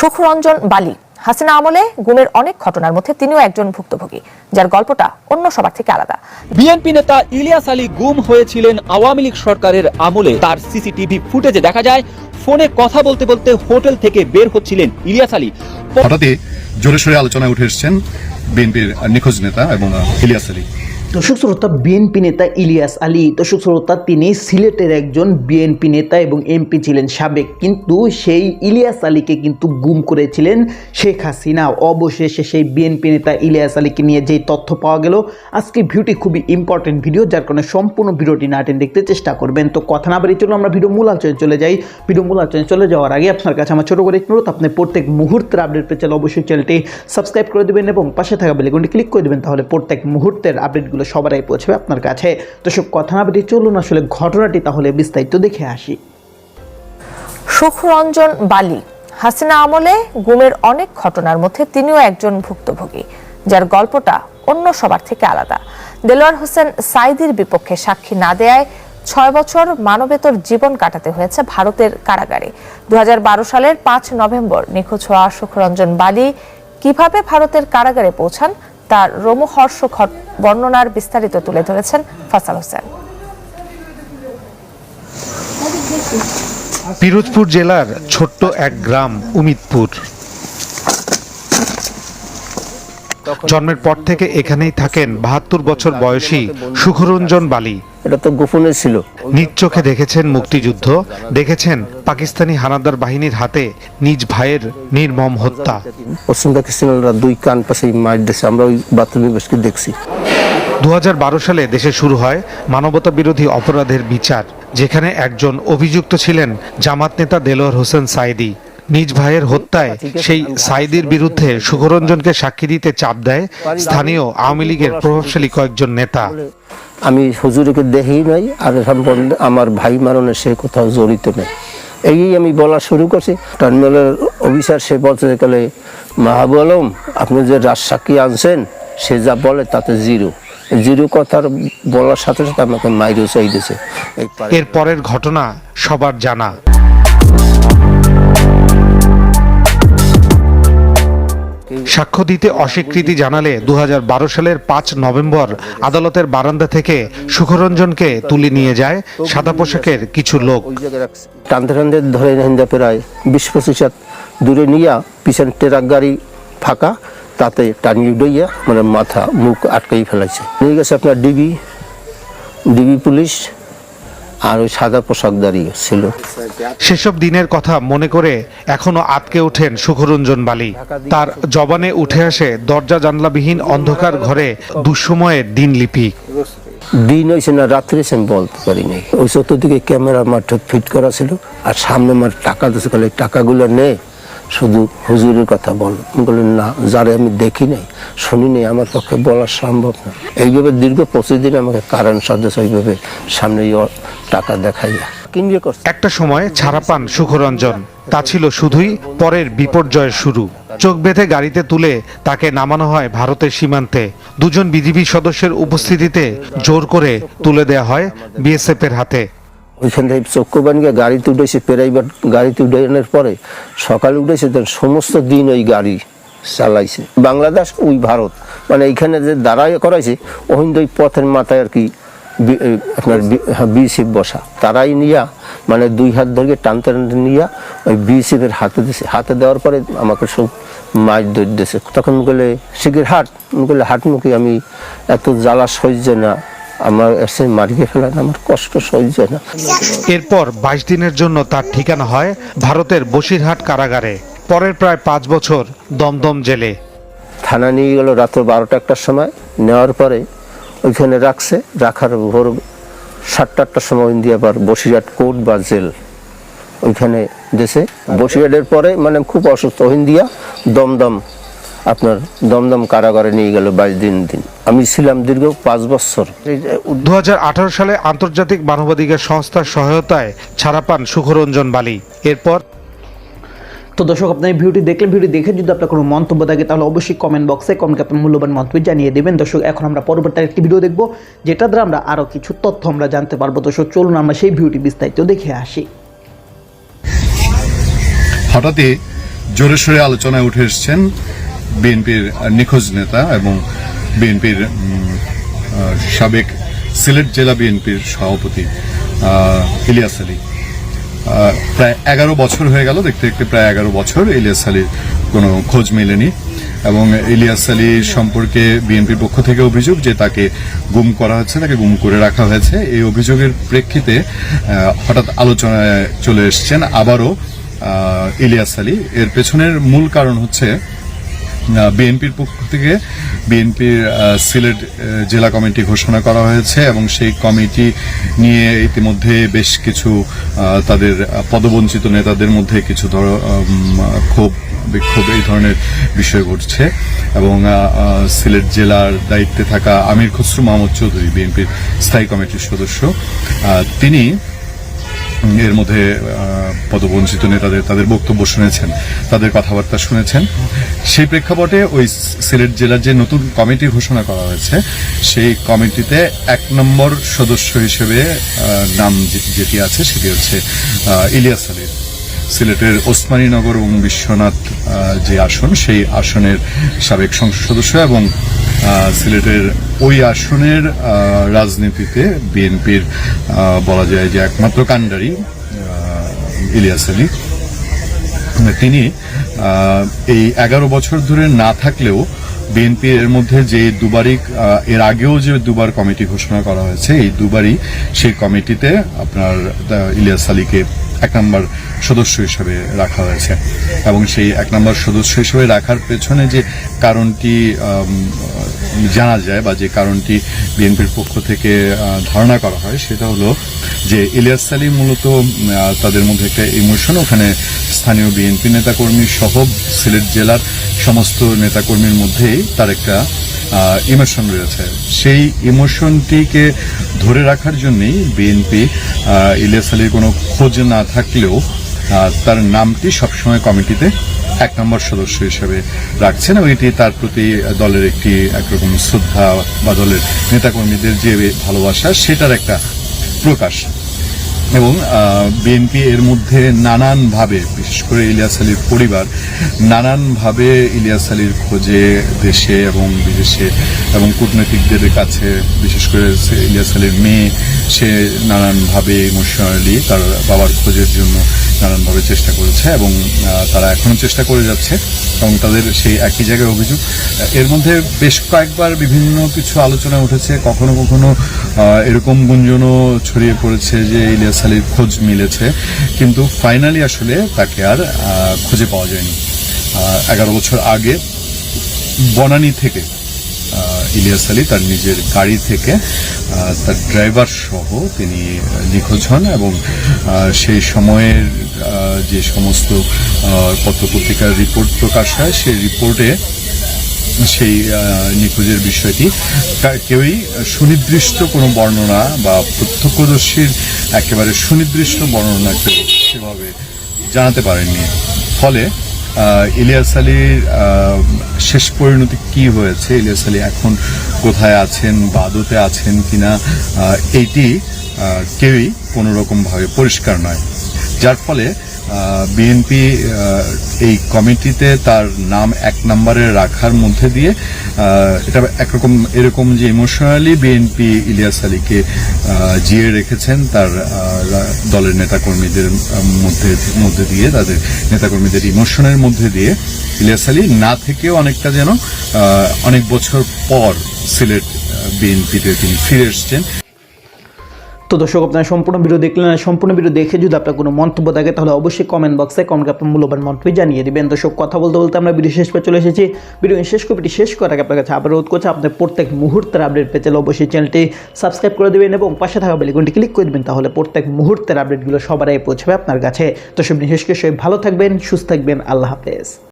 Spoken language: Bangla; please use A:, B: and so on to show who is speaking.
A: সুখরঞ্জন বালি। হাসিনা আমলে গুমের অনেক ঘটনার মধ্যে তিনিও একজন ভুক্তভোগী যার গল্পটা অন্য সবার থেকে আলাদা।
B: বিএনপি নেতা ইলিয়াস আলী গুম হয়েছিলেন আওয়ামী লীগ সরকারের আমলে। তার সিসিটিভি ফুটেজে দেখা যায় ফোনে কথা বলতে বলতে হোটেল থেকে বের হচ্ছিলেন ইলিয়াস আলী।
C: হঠাৎই জোরে সোরে আলোচনায় উঠে এসেছেন বিএনপির নিখোঁজ নেতা এবং ইলিয়াস আলী।
D: দর্শক শ্রোতা, বিএনপি নেতা ইলিয়াস আলী, দর্শক শ্রোতা, তিনি সিলেটের একজন বিএনপি নেতা এবং এমপি ছিলেন সাবেক। কিন্তু সেই ইলিয়াস আলীকে কিন্তু গুম করেছিলেন শেখ হাসিনা। অবশেষে সেই বিএনপি নেতা ইলিয়াস আলীকে নিয়ে যেই তথ্য পাওয়া গেল, আজকে ভিডিওটি খুবই ইম্পর্টেন্ট ভিডিও যার কারণে সম্পূর্ণ ভিডিওটি না টেনে দেখতে চেষ্টা করবেন। তো কথা না বাড়ি চলুন, আমরা ভিডিও মূল আলোচনায় চলে যাই। ভিডিও মূল আলোচনায় চলে যাওয়ার আগে আপনার কাছে আমার ছোটো করে অনুরোধ, আপনি প্রত্যেক মুহূর্তের আপডেট পেয়ে চাইলে অবশ্যই চ্যানেলটি সাবস্ক্রাইব করে দেবেন এবং পাশে থাকা বেলেগুনটি ক্লিক করে দেবেন, তাহলে প্রত্যেক মুহূর্তের আপডেটগুলো সবার আগে পৌঁছবে আপনার কাছে। তো সব কথা না বেরিয়ে চলুন আসলে ঘটনাটি তাহলে বিস্তারিত দেখে আসি।
A: সুখরঞ্জন বালি, হাসিনা আমলে গুমের অনেক ঘটনার মধ্যে তিনিও একজন ভুক্তভোগী, যার গল্পটা অন্য সবার থেকে আলাদা। দেলোয়ার হোসেন সাইদির বিপক্ষে সাক্ষী না দেয়ায় ছয় বছর মানবেতর জীবন কাটাতে হয়েছে ভারতের কারাগারে। দু হাজার বারো সালের পাঁচ নভেম্বর নিখোঁজ হওয়া সুখরঞ্জন বালি কীভাবে ভারতের কারাগারে পৌঁছান, তার রোমহর্ষ ঘট- বর্ণনার বিস্তারিত তুলে ধরেছেন ফাসাল হোসেন।
E: পিরোজপুর জেলার ছোট্ট এক গ্রাম উমিদপুর। জন্মের পর থেকে এখানেই থাকেন বাহাত্তর বছর বয়সী সুখরঞ্জন বালি।
F: এটা তো গোপনে ছিল।
E: নিজ চোখে দেখেছেন মুক্তিযুদ্ধ দেখেছেন পাকিস্তানি হানাদার বাহিনীর হাতে নিজ ভাইয়ের নির্মম হত্যা।
F: দুই কান পাশে মার দিয়েছে আমরা ওই বাথরুমে দেখছি।
E: দু হাজার বারো সালে দেশে শুরু হয় মানবতা বিরোধী অপরাধের বিচার যেখানে একজন অভিযুক্ত ছিলেন জামাত নেতা দেলোয়ার হোসেন সাইদি নিজ ভাইয়ের হত্যায় সেই সাইদির বিরুদ্ধে সুখরঞ্জনকে সাক্ষী দিতে চাপ দেয় স্থানীয় আওয়ামী লীগের প্রভাবশালী কয়েকজন নেতা।
F: আমি হুজুরকে দেখি নাই আর সম্বন্ধে আমার ভাই মারণে সে কোথাও জড়িত নেই। এই আমি বলা শুরু করছি। টার্মিনালের অফিসার সে বলতে গেলে মাহাবু আলম আপনি যে রাজসাক্ষী আনছেন সে যা বলে তাতে জিরো। জিরো কথার বলার সাথে সাথে আমাকে মাইরেও চাই দিয়েছে।
E: এর পরের ঘটনা সবার জানা। সাক্ষ্য দিতে অস্বীকৃতি জানালে দু হাজার বারো সালের পাঁচ নভেম্বর আদালতের বারান্দা থেকে সুখরঞ্জনকে তুলে নিয়ে যায় সাদা পোশাকের কিছু লোক।
F: টানতে টানতে ধরে হিন্দা প্রায় বিশ পঁচিশ দূরে নিয়া পিছন ট্রাক গাড়ি ফাঁকা, তাতে টানিয়ে উড়াইয়া মানে মাথা মুখ আটকাই ফেলাইছে নিয়ে গেছে আপনার ডিবি ডিবি পুলিশ আর ওই সাদা পোশাক দাঁড়িয়ে ছিল।
E: সেসব দিনের কথা মনে করে এখনও আটকে ওঠেন সুখরঞ্জন বালি। তার জবানে উঠে আসে দরজা জানলাবিহীন অন্ধকার ঘরে দুঃসময়ের দিনলিপি
F: দিন হয়েছে না রাত্রে আমি বলতে পারি নাই। ওই চতুর্দিকে ক্যামেরা মাঠ ফিট করা ছিল আর সামনে আমার টাকা দিয়েছে টাকাগুলো নে। শুধু হুজুরের কথা বল। বললাম, না, যারে আমি দেখি নাই, শুনি নাই, আমার পক্ষে বলা সম্ভব না। এইভাবে দীর্ঘ পঁচিশ দিন আমাকে কারণ সদস্য এইভাবে সামনে টাকা দেখাইয়া
E: একটা সময় ছাড়া পান সুখরঞ্জন। তা ছিল শুধুই পরের বিপর্যয়ের শুরু। চোখ বেঁধে গাড়িতে তুলে তাকে নামানো হয় ভারতের সীমান্তে। দুজন বিজিবি সদস্যের উপস্থিতিতে জোর করে তুলে দেয়া হয় বিএসএফ এর হাতে।
F: ওইখান থেকে চক্ষু বানিয়ে গাড়িতে উঠেছে প্রাইভেট গাড়িতে উঠানোর পরে সকালে উঠেছে তখন সমস্ত দিন ওই গাড়ি চালাইছে। বাংলাদেশ, ওই ভারত। মানে এইখানে যে দাঁড়াই করাইছে ওখান ওই পথের মাথায় আর কি আপনার বিসিপ বসা। তারাই নিয়া মানে দুই হাত ধরে টানতে টানতে নিয়া ওই বিসিপের হাতে দিছে। হাতে দেওয়ার পরে আমাকে সব মাছ ধরে দিয়েছে তখন বলে শিগের হাট। বলে হাট মুখে আমি এত জ্বালা সহ্য না। আমার এসে মারিয়ে ফেলান আমার কষ্ট সহ্য না।
E: এরপর বাইশ দিনের জন্য তার ঠিকানা হয় ভারতের বসিরহাট কারাগারে। পরের প্রায় পাঁচ বছর দমদম জেলে।
F: থানা নিয়ে গেল রাত্র বারোটা একটার সময়। নেওয়ার পরে ওইখানে রাখছে। রাখার ভোর সাতটা আটটার সময় দিয়ে আবার বসিরহাট কোর্ট বা জেল ওইখানে দেশে বসিরহাটের পরে মানে খুব অসুস্থ। ওইন দিয়া দমদম। আপনার দমদম কারাগারে নিয়ে গেল বাইশ দিন দিন। আমি ছিলাম দীর্ঘ পাঁচ বছর।
E: দু সালে আন্তর্জাতিক মানবাধিকার সংস্থার সহায়তায় ছাড়া পান সুখরঞ্জন বালি। এরপর
D: তো দর্শক আপনার এই ভিডিওটি দেখলেন ভিডিও দেখে যদি আপনার কোনো মন্তব্য থাকে তাহলে অবশ্যই কমেন্ট বক্সে কমেন্ট আপনার মূল্যবান মন্তব্য জানিয়ে দেবেন। দর্শক এখন আমরা পরবর্তী একটি ভিডিও দেখব যেটা দ্বারা আমরা আরও কিছু তথ্য আমরা জানতে পারব। দর্শক চলুন আমরা সেই ভিডিওটি বিস্তারিত দেখে আসি।
C: হঠাৎই জোরে সোরে আলোচনায় উঠে এসেছেন বিএনপির নিখোঁজ নেতা এবং বিএনপির সাবেক সিলেট জেলা বিএনপির সভাপতি ইলিয়াস আলী। প্রায় এগারো বছর হয়ে গেল, দেখতে দেখতে প্রায় এগারো বছর ইলিয়াস আলীর কোনো খোঁজ মেলেনি এবং ইলিয়াস আলী সম্পর্কে বিএনপির পক্ষ থেকে অভিযোগ যে তাকে গুম করা হচ্ছে তাকে গুম করে রাখা হয়েছে। এই অভিযোগের প্রেক্ষিতে হঠাৎ আলোচনায় চলে এসছেন আবারও ইলিয়াস আলী। এর পেছনের মূল কারণ হচ্ছে বিএনপির পক্ষ থেকে বিএনপির সিলেট জেলা কমিটি ঘোষণা করা হয়েছে এবং সেই কমিটি নিয়ে ইতিমধ্যে বেশ কিছু তাদের পদবঞ্চিত নেতাদের মধ্যে কিছু ধর ক্ষোভ, বিক্ষোভ এই ধরনের বিষয় ঘটছে এবং সিলেট জেলার দায়িত্বে থাকা আমির খসরু মাহমুদ চৌধুরী বিএনপির স্থায়ী কমিটির সদস্য। তিনি এর মধ্যে পদবঞ্চিত নেতাদের, তাদের বক্তব্য শুনেছেন, তাদের কথাবার্তা শুনেছেন। সেই প্রেক্ষাপটে ওই সিলেট জেলার যে নতুন কমিটি ঘোষণা করা হয়েছে, সেই কমিটিতে এক নম্বর সদস্য হিসেবে নাম যেটি আছে সেটি হচ্ছে ইলিয়াস আলীর সিলেটের ওসমানীনগর এবং বিশ্বনাথ যে আসন, সেই আসনের সাবেক সংসদ সদস্য এবং সিলেটের ওই আসনের রাজনীতিতে বিএনপির বলা যায় যে একমাত্র কাণ্ডারি ইলিয়াস আলী। তিনি এই এগারো বছর ধরে না থাকলেও বিএনপি এর মধ্যে যে দুবারই এর আগেও যে দুবার কমিটি ঘোষণা করা হয়েছে, এই দুবারই সেই কমিটিতে আপনার ইলিয়াস আলীকে এক নম্বর সদস্য হিসেবে রাখা হয়েছে। এবং সেই এক নম্বর সদস্য হিসেবে রাখার পেছনে যে কারণটি জানা যায় বা যে কারণটি বিএনপির পক্ষ থেকে ধারণা করা হয়, সেটা হলো যে ইলিয়াস আলী মূলত তাদের মধ্যে একটা ইমোশন, ওখানে স্থানীয় বিএনপি নেতাকর্মী সহ সিলেট জেলার সমস্ত নেতাকর্মীর মধ্যেই তার একটা ইমোশন রয়েছে। সেই ইমোশনটিকে ধরে রাখার জন্যই বিএনপি ইলিয়াস আলীর কোনো খোঁজ না থাকলেও তার নামটি সবসময় কমিটিতে এক নম্বর সদস্য হিসেবে রাখছেন এবং এটি তার প্রতি দলের একটি একরকম শ্রদ্ধা বা দলের নেতাকর্মীদের যে ভালোবাসা, সেটার একটা প্রকাশ। এবং বিএনপি এর মধ্যে নানানভাবে, বিশেষ করে ইলিয়াস আলীর পরিবার, নানানভাবে ইলিয়াস আলীর খোঁজে দেশে এবং বিদেশে এবং কূটনৈতিকদের কাছে, বিশেষ করে ইলিয়াস আলীর মেয়ে, সে নানানভাবে ইমোশনালি তার বাবার খোঁজের জন্য নানানভাবে চেষ্টা করেছে এবং তারা এখনও চেষ্টা করে যাচ্ছে এবং তাদের সেই একই জায়গায় অভিযোগ। এর মধ্যে বেশ কয়েকবার বিভিন্ন কিছু আলোচনা উঠেছে। কখনো কখনো এরকম গুঞ্জনও ছড়িয়ে পড়েছে যে ইলিয়াস আলীর খোঁজ মিলেছে, কিন্তু ফাইনালি আসলে তাকে আর খুঁজে পাওয়া যায়নি। এগারো বছর আগে বনানী থেকে ইলিয়াস আলী তার নিজের গাড়ি থেকে তার ড্রাইভার সহ তিনি নিখোঁজ হন এবং সেই সময়ের যে সমস্ত পত্রপত্রিকার রিপোর্ট প্রকাশ হয়, সেই রিপোর্টে সেই নিখোঁজের বিষয়টি কেউই সুনির্দিষ্ট কোনো বর্ণনা বা প্রত্যক্ষদর্শীর একেবারে সুনির্দিষ্ট বর্ণনা কেউ সেভাবে জানাতে পারেননি। ফলে ইলিয়াস আলীর শেষ পরিণতি কি হয়েছে, ইলিয়াস আলী এখন কোথায় আছেন বা আদতে আছেন কিনা এইটি কেউই কোনো রকম পরিষ্কার নয়। যার ফলে বিএনপি এই কমিটিতে তার নাম এক নম্বরে রাখার মধ্যে দিয়ে এটা একরকম, এরকম যে ইমোশনালি বিএনপি ইলিয়াস আলীকে জিয়ে রেখেছেন তার দলের নেতাকর্মীদের মধ্যে মধ্যে দিয়ে, তাদের নেতাকর্মীদের ইমোশনের মধ্যে দিয়ে ইলিয়াস আলী না থেকেও অনেকটা যেন অনেক বছর পর সিলেট বিএনপিতে তিনি ফিরে এসছেন।
D: তো দর্শক, আপনারা সম্পূর্ণ ভিডিও দেখলেন সম্পূর্ণ ভিডিও দেখে যদি আপনার কোনো মন্তব্য থাকে, তাহলে অবশ্যই কমেন্ট বক্সে কমেন্ট আপনার মূল্যবান মন্তব্য জানিয়ে দিবেন। দর্শক, কথা বলতে বলতে আমরা ভিডিও শেষ পে চলে এসেছি। ভিডিও শেষ কপিটি শেষ করার আগে আপনার কাছে আবার রোধ করছে আপনার প্রত্যেক মুহূর্তের আপডেট পেতে অবশ্যই চ্যানেলটি সাবস্ক্রাইব করে দেবেন এবং পাশে থাকা বেলিকনটি ক্লিক করে দেবেন, তাহলে প্রত্যেক মুহূর্তের আপডেটগুলো সবার আগে পৌঁছবে আপনার কাছে। সব বিশেষ করে সবাই ভালো থাকবেন, সুস্থ থাকবেন, আল্লাহ হাফেজ।